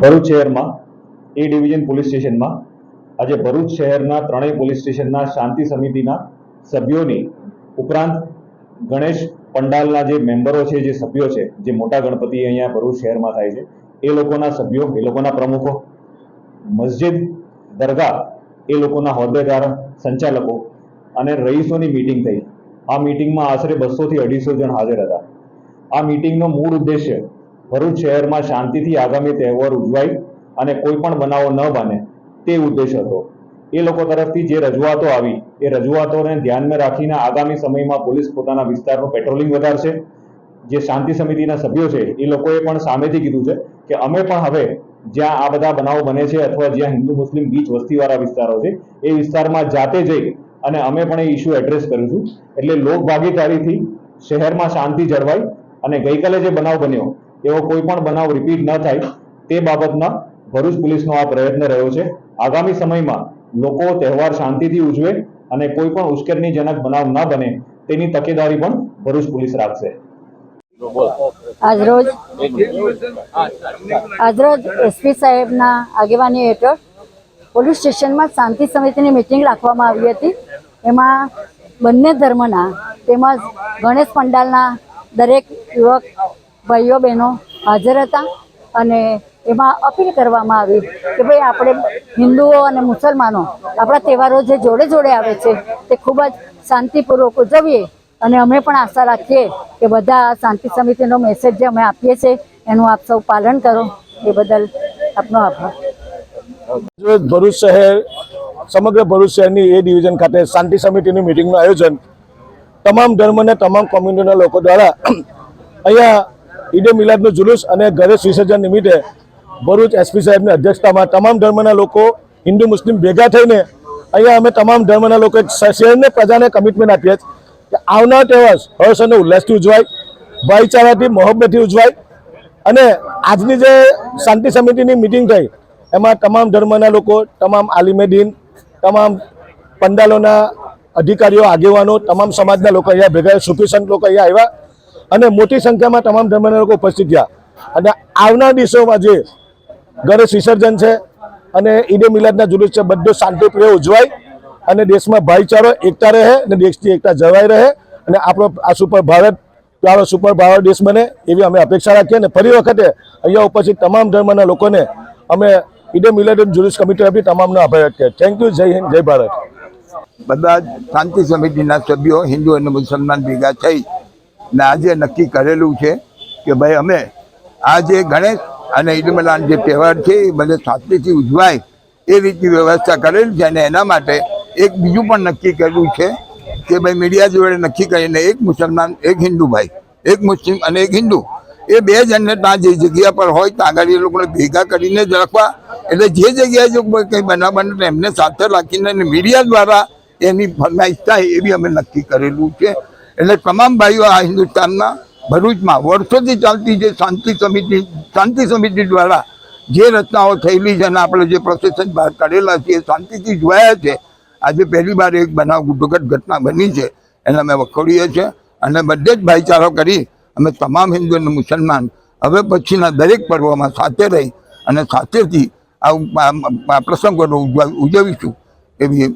ભરૂચ શહેરમાં એ division police સ્ટેશનમાં આજે ભરૂચ શહેરના ત્રણેય પોલીસ સ્ટેશનના શાંતિ સમિતિના સભ્યોની ઉપરાંત ગણેશ પંડાલના જે મેમ્બરો છે, જે સભ્યો છે, જે મોટા ગણપતિ અહીંયા ભરૂચ શહેરમાં થાય છે, એ લોકોના સભ્યો, એ લોકોના પ્રમુખો, મસ્જિદ, દરગાહ, એ લોકોના હોદ્દેદાર, સંચાલકો અને રહીશોની મિટિંગ થઈ. આ મિટિંગમાં આશરે બસોથી અઢીસો જણ હાજર હતા. આ મિટિંગનો મૂળ ઉદ્દેશ્ય ભરૂચ શહેરમાં શાંતિથી આગામી તહેવાર ઉજવાય અને કોઈ પણ બનાવો ન બને તે ઉદ્દેશ હતો. એ લોકો તરફથી જે રજૂઆતો આવી એ રજૂઆતોને ધ્યાનમાં રાખીને આગામી સમયમાં પોલીસ પોતાના વિસ્તારનું પેટ્રોલિંગ વધારશે. જે શાંતિ સમિતિના સભ્યો છે એ લોકોએ પણ સામેથી કીધું છે કે અમે પણ હવે જ્યાં આ બધા બનાવો બને છે અથવા જ્યાં હિન્દુ મુસ્લિમ બીચ વસ્તીવાળા વિસ્તારો છે એ વિસ્તારમાં જાતે જઈ અને અમે પણ એ ઇસ્યુ એડ્રેસ કરીશું. એટલે લોકભાગીદારીથી શહેરમાં શાંતિ જળવાય અને ગઈકાલે જે બનાવ બન્યો એવો કોઈ પણ બનાવ રિપીટ ન થાય, તે બાબતના ભરૂચ પોલીસનો આ પ્રયત્ન રહ્યો છે. આગામી સમયમાં લોકો તહેવાર શાંતિથી ઉજવે અને કોઈ પણ ઉશ્કેરણીજનક બનાવ ન બને, તેની તકેદારી પણ ભરૂચ પોલીસ રાખશે. આજરોજ આજરોજ એસપી સાહેબના આગેવાની હેઠળ પોલીસ સ્ટેશનમાં શાંતિ સમિતિની મિટિંગ રાખવામાં આવી હતી. એમાં બંને ધર્મના તેમજ ગણેશ પંડાલના દરેક યુવક ભાઈઓ બહેનો હાજર હતા અને એમાં અપીલ કરવામાં આવી કે ભાઈ આપણે હિન્દુઓ અને મુસલમાનો આપણા તહેવારો જે જોડે જોડે આવે છે તે ખૂબ જ શાંતિપૂર્વક ઉજવીએ અને અમે પણ આશા રાખીએ કે બધા શાંતિ સમિતિનો મેસેજ જે અમે આપીએ છીએ એનું આપ સૌ પાલન કરો. એ બદલ આપનો આભાર. ભરૂચ શહેર, સમગ્ર ભરૂચ શહેરની એ ડિવિઝન ખાતે શાંતિ સમિતિની મિટિંગનું આયોજન તમામ ધર્મ અને તમામ કોમ્યુનિટીના લોકો દ્વારા અહીંયા ઈદે મિલાદનું જુલુસ અને ગણેશ વિસર્જન નિમિત્તે ભરૂચ એસપી સાહેબની અધ્યક્ષતામાં તમામ ધર્મના લોકો, હિન્દુ, મુસ્લિમ ભેગા થઈને અહીંયા અમે તમામ ધર્મના લોકો શહેરને પ્રજાને કમિટમેન્ટ આપીએ કે આવનાર તહેવાર હર્ષ અને ઉલ્લાસથી ઉજવાય, ભાઈચારાથી મોહબ્બતથી ઉજવાય અને આજની જે શાંતિ સમિતિની મિટિંગ થઈ, એમાં તમામ ધર્મના લોકો, તમામ આલિમે દીન, તમામ પંડાલોના અધિકારીઓ, આગેવાનો, તમામ સમાજના લોકો અહીંયા ભેગા સુફી સંત લોકો અહીંયા આવ્યા. અને મોટી સંખ્યામાં તમામ ધર્મના લોકો ઉપસ્થિત થયા. અને આવનાર દિવસોમાં જે ગણેશ વિસર્જન છે અને ઈદે મિલાદના જુલુસ છે, બધું શાંતિપ્રિય ઉજવાય અને દેશમાં ભાઈચારો એકતા રહે અને દેશની એકતા જળવાઈ રહે અને આપણો આ સુપર ભારત, પ્યારો સુપર ભારત દેશ બને એવી અમે અપેક્ષા રાખીએ અને ફરી વખતે અહીંયા ઉપસ્થિત તમામ ધર્મના લોકોને અમે ઈડે મિલાદ જુલુસ કમિટી આપી તમામનો આભાર વ્યક્ત થેન્ક યુ જય હિન્દ, જય ભારત. બધા શાંતિ સમિતિના સભ્યો હિન્દુ અને મુસલમાન ભેગા થઈ ને આજે નક્કી કરેલું છે કે ભાઈ અમે આ જે ગણેશ અને ઈદ મિલાન જે તહેવાર છે, એ બધે શાંતિથી ઉજવાય એ રીતની વ્યવસ્થા કરેલી છે અને એના માટે એક બીજું પણ નક્કી કરેલું છે કે ભાઈ મીડિયા જોડે નક્કી કરીને એક મુસલમાન, એક હિન્દુ ભાઈ, એક મુસ્લિમ અને એક હિન્દુ, એ બે જણને ત્યાં જે જગ્યા પર હોય ત્યાં આગળ એ લોકોને ભેગા કરીને જ રાખવા. એટલે જે જગ્યાએ જો કંઈ બનાવવાનું બને તો એમને સાથે રાખીને મીડિયા દ્વારા એની ફરમાઈશ થાય એ બી અમે નક્કી કરેલું છે. એટલે તમામ ભાઈઓ આ હિન્દુસ્તાનના ભરૂચમાં વર્ષોથી ચાલતી જે શાંતિ સમિતિ શાંતિ સમિતિ દ્વારા જે રચનાઓ થયેલી છે અને આપણે જે પ્રોસેસન બહાર કાઢેલા છે, એ શાંતિથી જોયા છે, આજે પહેલી વાર એક બનાવ દુઃખદ ઘટના બની છે એને અમે વખોડીએ છીએ અને બધે જ ભાઈચારો કરી અમે તમામ હિન્દુ અને મુસલમાન હવે પછીના દરેક પર્વમાં સાથે રહી અને સાથેથી આ પ્રસંગોનો ઉજવીશું એવી